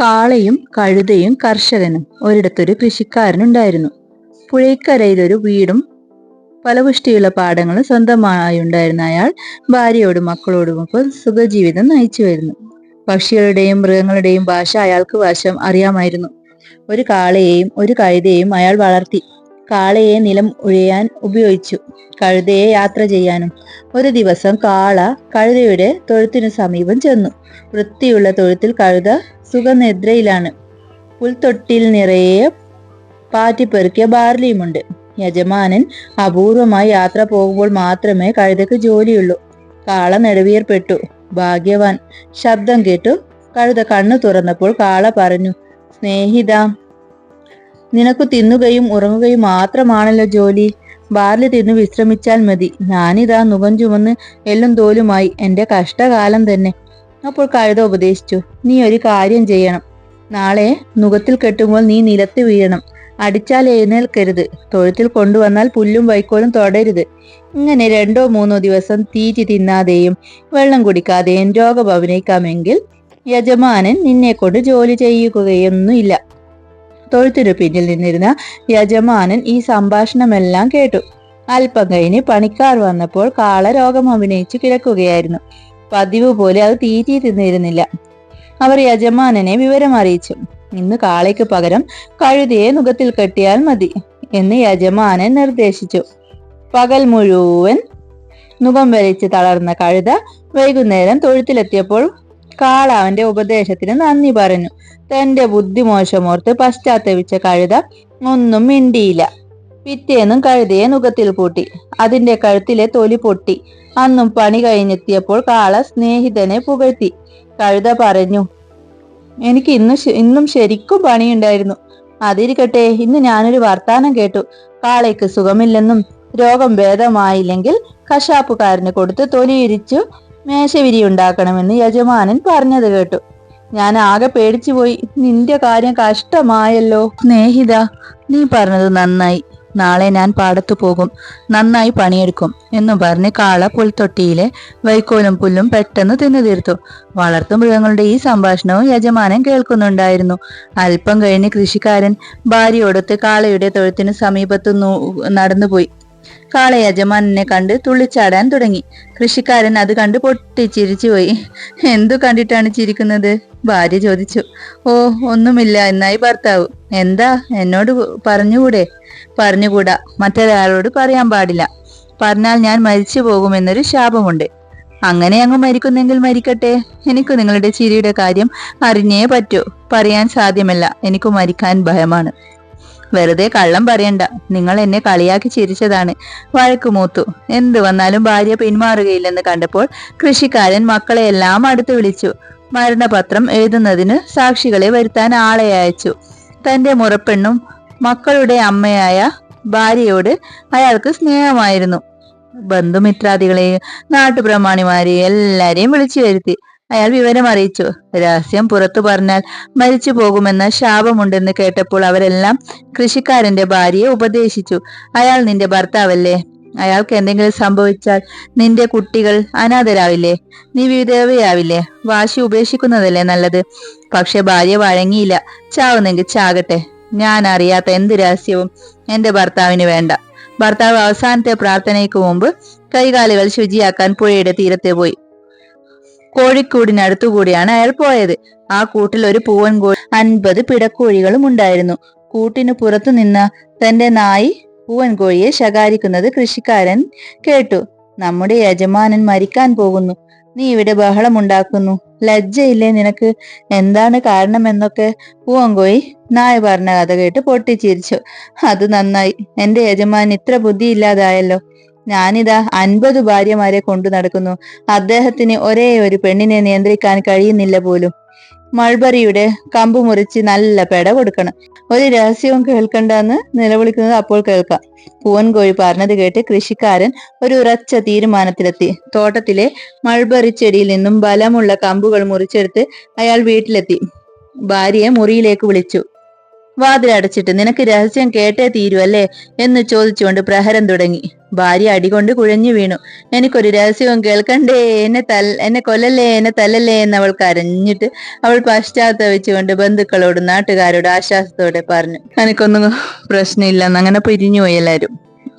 കാളയും കഴുതയും കർഷകനും ഒരിടത്തൊരു കൃഷിക്കാരനുണ്ടായിരുന്നു. പുഴയ്ക്കരയിലൊരു വീടും ഫലപുഷ്ടിയുള്ള പാടങ്ങളും സ്വന്തമായുണ്ടായിരുന്ന അയാൾ ഭാര്യയോടും മക്കളോടുമൊപ്പം സുഖജീവിതം നയിച്ചു വരുന്നു. പക്ഷികളുടെയും മൃഗങ്ങളുടെയും ഭാഷ അയാൾക്ക് വശം അറിയാമായിരുന്നു. ഒരു കാളയെയും ഒരു കഴുതയെയും അയാൾ വളർത്തി. കാളയെ നിലം ഉഴയാൻ ഉപയോഗിച്ചു. കഴുതയെ യാത്ര ചെയ്യാനും. ഒരു ദിവസം കാള കഴുതയുടെ തൊഴുത്തിനു സമീപം ചെന്നു. വൃത്തിയുള്ള തൊഴുത്തിൽ കഴുത സുഖനിദ്രയിലാണ്. പുൽത്തൊട്ടിൽ നിറയെ പാറ്റിപ്പെറുക്കിയ ബാർലിയുമുണ്ട്. യജമാനൻ അപൂർവമായി യാത്ര പോകുമ്പോൾ മാത്രമേ കഴുതയ്ക്ക് ജോലിയുള്ളൂ. കാള നെടുവീർപ്പെട്ടു. ഭാഗ്യവാൻ. ശബ്ദം കേട്ടു. കഴുത കണ്ണു തുറന്നപ്പോൾ കാള പറഞ്ഞു സ്നേഹിത നിനക്ക് തിന്നുകയും ഉറങ്ങുകയും മാത്രമാണല്ലോ ജോലി. ബാറിൽ തിന്നു വിശ്രമിച്ചാൽ മതി. ഞാനിതാ നുഖം ചുമന്ന് എല്ലും തോലുമായി എന്റെ കഷ്ടകാലം തന്നെ. അപ്പോൾ കഴുത ഉപദേശിച്ചു. നീ ഒരു കാര്യം ചെയ്യണം. നാളെ നുഖത്തിൽ കെട്ടുമ്പോൾ നീ നിലത്ത് വീഴണം. അടിച്ചാൽ എഴുന്നേൽക്കരുത്. തൊഴുത്തിൽ കൊണ്ടുവന്നാൽ പുല്ലും വൈക്കോലും തൊടരുത്. ഇങ്ങനെ രണ്ടോ മൂന്നോ ദിവസം തീറ്റി തിന്നാതെയും വെള്ളം കുടിക്കാതെയും രോഗഭവനിക്കാമെങ്കിൽ യജമാനൻ നിന്നെ കൊണ്ട് ജോലി ചെയ്യുകയൊന്നുമില്ല. തൊഴുത്തിനു പിന്നിൽ നിന്നിരുന്ന യജമാനൻ ഈ സംഭാഷണമെല്ലാം കേട്ടു. അല്പം കഴിഞ്ഞ് പണിക്കാർ വന്നപ്പോൾ കാള രോഗം അഭിനയിച്ചു കിടക്കുകയായിരുന്നു. പതിവ് പോലെ അത് തീറ്റി തിന്നിരുന്നില്ല അവർ യജമാനനെ വിവരം അറിയിച്ചു. ഇന്ന് കാളയ്ക്ക് പകരം കഴുതിയെ മുഖത്തിൽ കെട്ടിയാൽ മതി എന്ന് യജമാനൻ നിർദ്ദേശിച്ചു. പകൽ മുഴുവൻ മുഖം വലിച്ച് തളർന്ന കഴുത വൈകുന്നേരം തൊഴുത്തിലെത്തിയപ്പോൾ കാള അവന്റെ ഉപദേശത്തിന് നന്ദി പറഞ്ഞു തന്റെ ബുദ്ധിമോശമോർത്ത് പശ്ചാത്തപിച്ച കഴുത ഒന്നും മിണ്ടിയില്ല. പിറ്റേന്നും കഴുതയെ നുഖത്തിൽ പൂട്ടി. അതിന്റെ കഴുത്തിലെ തൊലി പൊട്ടി. അന്നും പണി കഴിഞ്ഞെത്തിയപ്പോൾ കാള സ്നേഹിതനെ പുകഴ്ത്തി. കഴുത പറഞ്ഞു എനിക്ക് ഇന്ന് ഇന്നും ശരിക്കും പണിയുണ്ടായിരുന്നു. അതിരിക്കട്ടെ ഇന്ന് ഞാനൊരു വർത്താനം കേട്ടു. കാളയ്ക്ക് സുഖമില്ലെന്നും രോഗം ഭേദമായില്ലെങ്കിൽ കശാപ്പുകാരന് കൊടുത്ത് തൊലിയിരിച്ചു മേശവിരി ഉണ്ടാക്കണമെന്ന് യജമാനൻ പറഞ്ഞത് കേട്ടു. ഞാൻ ആകെ പേടിച്ചു പോയി നിന്റെ കാര്യം കഷ്ടമായല്ലോ. സ്നേഹിത നീ പറഞ്ഞത് നന്നായി. നാളെ ഞാൻ പാടത്തു പോകും. നന്നായി പണിയെടുക്കും എന്നു പറഞ്ഞ് കാള പുൽത്തൊട്ടിയിലെ വൈക്കോലും പുല്ലും പെട്ടെന്ന് തിന്നു തീർത്തു. വളർത്തു മൃഗങ്ങളുടെ ഈ സംഭാഷണവും യജമാനൻ കേൾക്കുന്നുണ്ടായിരുന്നു. അല്പം കഴിഞ്ഞ് കൃഷിക്കാരൻ ഭാര്യയോടൊത്ത് കാളയുടെ തൊഴുത്തിന് സമീപത്തു നടന്നുപോയി. കാള യജമാനെ കണ്ട് തുള്ളിച്ചാടാൻ തുടങ്ങി. കൃഷിക്കാരൻ അത് കണ്ട് പൊട്ടിച്ചിരിച്ചുപോയി എന്തു കണ്ടിട്ടാണ് ചിരിക്കുന്നത്? ഭാര്യ ചോദിച്ചു. ഓ ഒന്നുമില്ല എന്നായി ഭർത്താവ്. എന്താ എന്നോട് പറഞ്ഞുകൂടെ? പറഞ്ഞുകൂടാ മറ്റൊരാളോട് പറയാൻ പാടില്ല. പറഞ്ഞാൽ ഞാൻ മരിച്ചു പോകുമെന്നൊരു ശാപമുണ്ട്. അങ്ങനെ അങ്ങ് മരിക്കുന്നെങ്കിൽ മരിക്കട്ടെ. എനിക്ക് നിങ്ങളുടെ ചിരിയുടെ കാര്യം അറിഞ്ഞേ പറ്റൂ. പറയാൻ സാധ്യമല്ല. എനിക്ക് മരിക്കാൻ ഭയമാണ്. വെറുതെ കള്ളം പറയണ്ട. നിങ്ങൾ എന്നെ കളിയാക്കി ചിരിച്ചതാണ്. വഴക്കുമൂത്തു എന്തു വന്നാലും ഭാര്യ പിന്മാറുകയില്ലെന്ന് കണ്ടപ്പോൾ കൃഷിക്കാരൻ മക്കളെ എല്ലാം അടുത്ത് വിളിച്ചു. മരണപത്രം എഴുതുന്നതിന് സാക്ഷികളെ വരുത്താൻ ആളെ അയച്ചു. തന്റെ മുറപ്പെണ്ണും മക്കളുടെ അമ്മയായ ഭാര്യയോട് അയാൾക്ക് സ്നേഹമായിരുന്നു. ബന്ധുമിത്രാദികളെയും നാട്ടുപ്രമാണിമാരെയും എല്ലാരെയും വിളിച്ചു വരുത്തി. അയാൾ വിവരം അറിയിച്ചു. രഹസ്യം പുറത്തു പറഞ്ഞാൽ മരിച്ചു പോകുമെന്ന ശാപമുണ്ടെന്ന് കേട്ടപ്പോൾ അവരെല്ലാം കൃഷിക്കാരന്റെ ഭാര്യയെ ഉപദേശിച്ചു. അയാൾ നിന്റെ ഭർത്താവല്ലേ? അയാൾക്ക് എന്തെങ്കിലും സംഭവിച്ചാൽ നിന്റെ കുട്ടികൾ അനാഥരാവില്ലേ? നീ വിധവയാവില്ലേ? വാശി ഉപേക്ഷിക്കുന്നതല്ലേ നല്ലത്? പക്ഷെ ഭാര്യ വഴങ്ങിയില്ല. ചാവുന്നെങ്കിൽ ചാകട്ടെ. ഞാൻ അറിയാത്ത എന്ത് രഹസ്യവും എന്റെ ഭർത്താവിന് വേണ്ട. ഭർത്താവ് അവസാനത്തെ പ്രാർത്ഥനയ്ക്ക് മുമ്പ് കൈകാലുകൾ ശുചിയാക്കാൻ പുഴയുടെ തീരത്തെ പോയി. കോഴിക്കൂടിനടുത്തുകൂടിയാണ് അയാൾ പോയത്. ആ കൂട്ടിൽ ഒരു പൂവൻ കോഴി അൻപത് പിടക്കോഴികളും ഉണ്ടായിരുന്നു. കൂട്ടിന് പുറത്തു നിന്ന തന്റെ നായി പൂവൻ കോഴിയെ ശകാരിക്കുന്നത് കൃഷിക്കാരൻ കേട്ടു. നമ്മുടെ യജമാനൻ മരിക്കാൻ പോകുന്നു. നീ ഇവിടെ ബഹളമുണ്ടാക്കുന്നു ലജ്ജയില്ലേ നിനക്ക്? എന്താണ് കാരണമെന്നൊക്കെ? പൂവൻകോഴി നായ പറഞ്ഞ കഥ കേട്ട് പൊട്ടിച്ചിരിച്ചു. അത് നന്നായി. എന്റെ യജമാൻ ഇത്ര ബുദ്ധിയില്ലാതായല്ലോ. ഞാനിതാ അൻപത് ഭാര്യമാരെ കൊണ്ടു നടക്കുന്നു. അദ്ദേഹത്തിന് ഒരേ ഒരു പെണ്ണിനെ നിയന്ത്രിക്കാൻ കഴിയുന്നില്ല പോലും. മൾബറിയുടെ കമ്പ് മുറിച്ച് നല്ല പെട കൊടുക്കണം. ഒരു രഹസ്യവും കേൾക്കണ്ടെന്ന് നിലവിളിക്കുന്നത് അപ്പോൾ കേൾക്കാം. പൂവൻകോഴി പറഞ്ഞത് കേട്ട് കൃഷിക്കാരൻ ഒരു ഉറച്ച തീരുമാനത്തിലെത്തി. തോട്ടത്തിലെ മൾബറി ചെടിയിൽ നിന്നും ബലമുള്ള കമ്പുകൾ മുറിച്ചെടുത്ത് അയാൾ വീട്ടിലെത്തി. ഭാര്യയെ മുറിയിലേക്ക് വിളിച്ചു. വാതിലടച്ചിട്ട് നിനക്ക് രഹസ്യം കേട്ടേ തീരുവല്ലേ എന്ന് ചോദിച്ചുകൊണ്ട് പ്രഹരം തുടങ്ങി. ഭാര്യ അടികൊണ്ട് കുഴഞ്ഞു വീണു. എനിക്കൊരു രഹസ്യവും കേൾക്കണ്ടേ? എന്നെ തൽ എന്നെ കൊല്ലല്ലേ? എന്നെ തല്ലല്ലേ? എന്ന് അവൾ കരഞ്ഞിട്ട് അവൾ പശ്ചാത്തപിച്ചുകൊണ്ട് ബന്ധുക്കളോട് നാട്ടുകാരോട് ആശ്വാസത്തോടെ പറഞ്ഞു. എനിക്കൊന്നും പ്രശ്നമില്ലെന്ന് അങ്ങനെ പിരിഞ്ഞു പോയി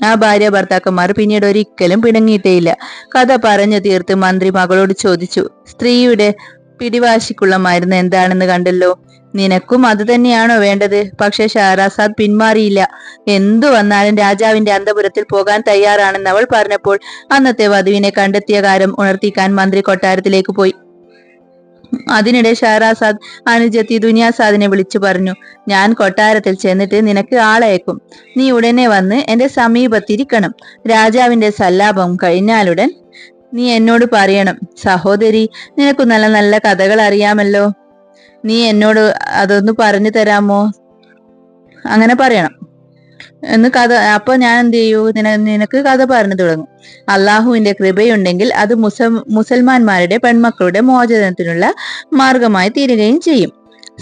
ആ ഭാര്യ ഭർത്താക്കന്മാർ പിന്നീട് ഒരിക്കലും പിണങ്ങിയിട്ടേയില്ല. കഥ പറഞ്ഞു തീർത്ത് മന്ത്രി മകളോട് ചോദിച്ചു. സ്ത്രീയുടെ പിടിവാശിക്കുള്ള മരുന്ന് എന്താണെന്ന് കണ്ടല്ലോ? നിനക്കും അത് തന്നെയാണോ വേണ്ടത്? പക്ഷെ ഷഹറാസാദ് പിന്മാറിയില്ല. എന്തു വന്നാലും രാജാവിന്റെ അന്തപുരത്തിൽ പോകാൻ തയ്യാറാണെന്ന് അവൾ പറഞ്ഞപ്പോൾ അന്നത്തെ വധുവിനെ കണ്ടെത്തിയ കാര്യം ഉണർത്തിക്കാൻ മന്ത്രി കൊട്ടാരത്തിലേക്ക് പോയി. അതിനിടെ ഷഹറാസാദ് അനുജത്തി ദുനിയാസാദിനെ വിളിച്ചു പറഞ്ഞു ഞാൻ കൊട്ടാരത്തിൽ ചെന്നിട്ട് നിനക്ക് ആളയക്കും. നീ ഉടനെ വന്ന് എന്റെ സമീപത്തിരിക്കണം. രാജാവിന്റെ സല്ലാപം കഴിഞ്ഞാലുടൻ നീ എന്നോട് പറയണം. സഹോദരി നിനക്ക് നല്ല നല്ല കഥകൾ അറിയാമല്ലോ. നീ എന്നോട് അതൊന്ന് പറഞ്ഞു തരാമോ? അങ്ങനെ പറയണം. എന്ന് കഥ അപ്പൊ ഞാൻ എന്ത് ചെയ്യൂ? നിനക്ക് കഥ പറഞ്ഞു തുടങ്ങും. അള്ളാഹുവിന്റെ കൃപയുണ്ടെങ്കിൽ അത് മുസ മുസൽമാന്മാരുടെ പെൺമക്കളുടെ മോചനത്തിനുള്ള മാർഗമായി തീരുകയും ചെയ്യും.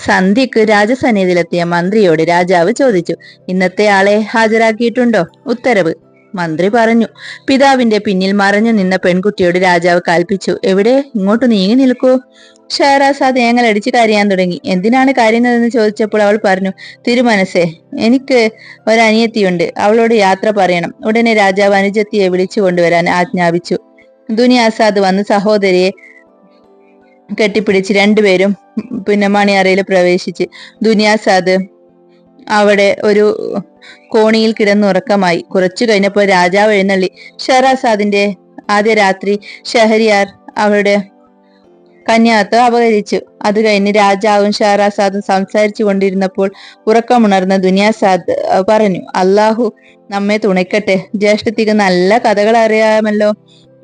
സന്ധ്യക്ക് രാജസന്നിധിയിലെത്തിയ മന്ത്രിയോട് രാജാവ് ചോദിച്ചു ഇന്നത്തെ ആളെ ഹാജരാക്കിയിട്ടുണ്ടോ? ഉത്തരവ് മന്ത്രി പറഞ്ഞു. പിതാവിന്റെ പിന്നിൽ മറഞ്ഞു നിന്ന പെൺകുട്ടിയോട് രാജാവ് കൽപ്പിച്ചു എവിടെ? ഇങ്ങോട്ട് നീങ്ങി നിൽക്കൂ. ഷഹറാസാദ് ഏങ്ങലടിച്ച് കരയാൻ തുടങ്ങി. എന്തിനാണ് കരയുന്നതെന്ന് ചോദിച്ചപ്പോൾ അവൾ പറഞ്ഞു തിരുമനസേ എനിക്ക് ഒരനിയത്തിയുണ്ട് അവളോട് യാത്ര പറയണം. ഉടനെ രാജാവ് അനുജത്തിയെ വിളിച്ചു കൊണ്ടുവരാൻ ആജ്ഞാപിച്ചു. ദുനിയാസാദ് വന്ന് സഹോദരിയെ കെട്ടിപ്പിടിച്ച് രണ്ടുപേരും പിന്നെ മണിയറയിൽ പ്രവേശിച്ച്. ദുനിയാസാദ് അവിടെ ഒരു കോണിയിൽ കിടന്നുറക്കമായി കുറച്ചു കഴിഞ്ഞപ്പോൾ രാജാവ് എഴുന്നള്ളി ഷഹറാസാദിന്റെ ആദ്യ രാത്രി ഷഹരിയാർ അവരുടെ കന്യാത്ത് അപകരിച്ചു അത് കഴിഞ്ഞ് രാജാവും ഷഹറാസാദും സംസാരിച്ചു കൊണ്ടിരുന്നപ്പോൾ ഉറക്കമുണർന്ന ദുനിയാസാദ് പറഞ്ഞു അള്ളാഹു നമ്മെ തുണയ്ക്കട്ടെ. ജ്യേഷ്ഠത്തിക്ക് നല്ല കഥകൾ അറിയാമല്ലോ.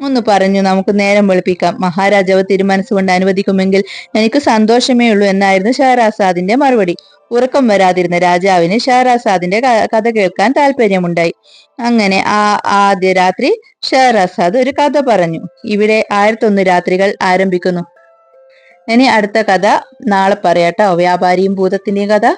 ഒന്ന് പറഞ്ഞു നമുക്ക് നേരം വെളുപ്പിക്കാം. മഹാരാജാവ് തിരുമനസ്സുകൊണ്ട് അനുവദിക്കുമെങ്കിൽ എനിക്ക് സന്തോഷമേ ഉള്ളൂ എന്നായിരുന്നു ഷഹറാസാദിന്റെ മറുപടി. ഉറക്കം വരാതിരുന്ന രാജാവിന് ഷഹറാസാദിന്റെ കഥ കേൾക്കാൻ താല്പര്യമുണ്ടായി. അങ്ങനെ ആ ആദ്യ രാത്രി ഷഹറാസാദ് ഒരു കഥ പറഞ്ഞു. ഇവിടെ ആയിരത്തൊന്ന് രാത്രികൾ ആരംഭിക്കുന്നു. ഇനി അടുത്ത കഥ. നാളെ പറയാട്ടോ. വ്യാപാരിയും ഭൂതത്തിന്റെയും കഥ.